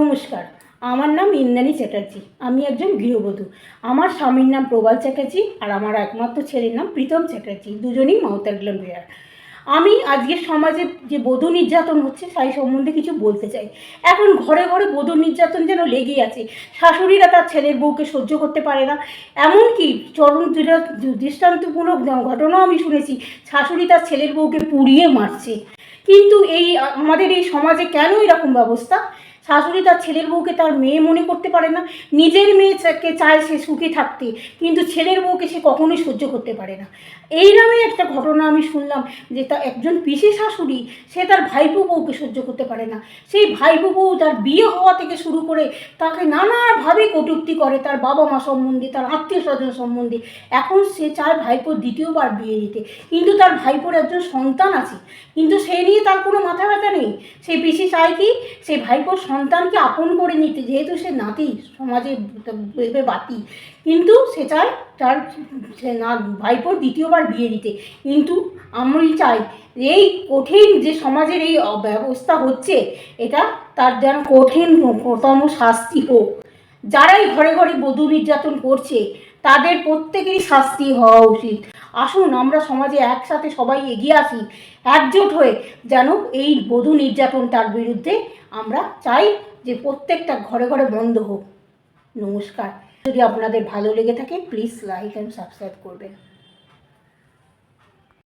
নমস্কার, আমার নাম ইন্দ্রাণী চ্যাটার্জি, আমি একজন গৃহবধূ। আমার স্বামীর নাম প্রবাল চ্যাটার্জি আর আমার একমাত্র ছেলের নাম প্রীতম চ্যাটার্জি, দুজনেই মাউতারগ্লাম বিহার আমি আজকের সমাজে যে বধূ নির্যাতন হচ্ছে সেই সম্বন্ধে কিছু বলতে চাই। এখন ঘরে ঘরে বধূ নির্যাতন যেন লেগেই আছে, শাশুড়িরা তার ছেলের বউকে সহ্য করতে পারে না। এমনকি চরম দৃষ্টান্তমূলক ঘটনাও আমি শুনেছি, শাশুড়ি তার ছেলের বউকে পুড়িয়ে মারছে। কিন্তু এই, আমাদের এই সমাজে কেন এরকম ব্যবস্থা? শাশুড়ি তার ছেলের বউকে তার মেয়ে মনে করতে পারে না। নিজের মেয়েকে চায় সে সুখে থাকতে, কিন্তু ছেলের বউকে সে কখনোই সহ্য করতে পারে না। এই নামে একটা ঘটনা আমি শুনলাম যে তা একজন পিসি শাশুড়ি, সে তার ভাইপো বউকে সহ্য করতে পারে না। সেই ভাইপো বউ তার বিয়ে হওয়া থেকে শুরু করে তাকে নানাভাবে কটূক্তি করে তার বাবা মা সম্বন্ধে, তার আত্মীয় স্বজন সম্বন্ধে। এখন সে চায় ভাইপোর দ্বিতীয়বার বিয়ে দিতে, কিন্তু তার ভাইপোর একজন সন্তান আছে। কিন্তু সে নিয়ে তার কোনো মাথা ব্যথা নেই। সে পিসি চায় কি? সে ভাইপোর সন্তানকে আপন করে নিতে, যেহেতু সে নাতি, সমাজে ভেবে বাতি। কিন্তু সে চায় তার, সে না, ভাইপোর দ্বিতীয়বার বিয়ে দিতে। কিন্তু আমি চাই এই কঠিন যে সমাজের এই ব্যবস্থা হচ্ছে, এটা তার যেন কঠিনতম শাস্তি হোক। যারাই ঘরে ঘরে বধূ নির্যাতন করছে তাদের প্রত্যেকেরই শাস্তি হওয়া উচিত। আসুন, আমরা সমাজে একসাথে সবাই এগিয়ে আসি, একজোট হয়ে যেন এই বধূ নির্যাতন তার বিরুদ্ধে আমরা চাই যে প্রত্যেকটা ঘরে ঘরে বন্ধ হোক। নমস্কার। যদি আপনাদের ভালো লেগে থাকে প্লিজ লাইক অ্যান্ড সাবস্ক্রাইব করবেন।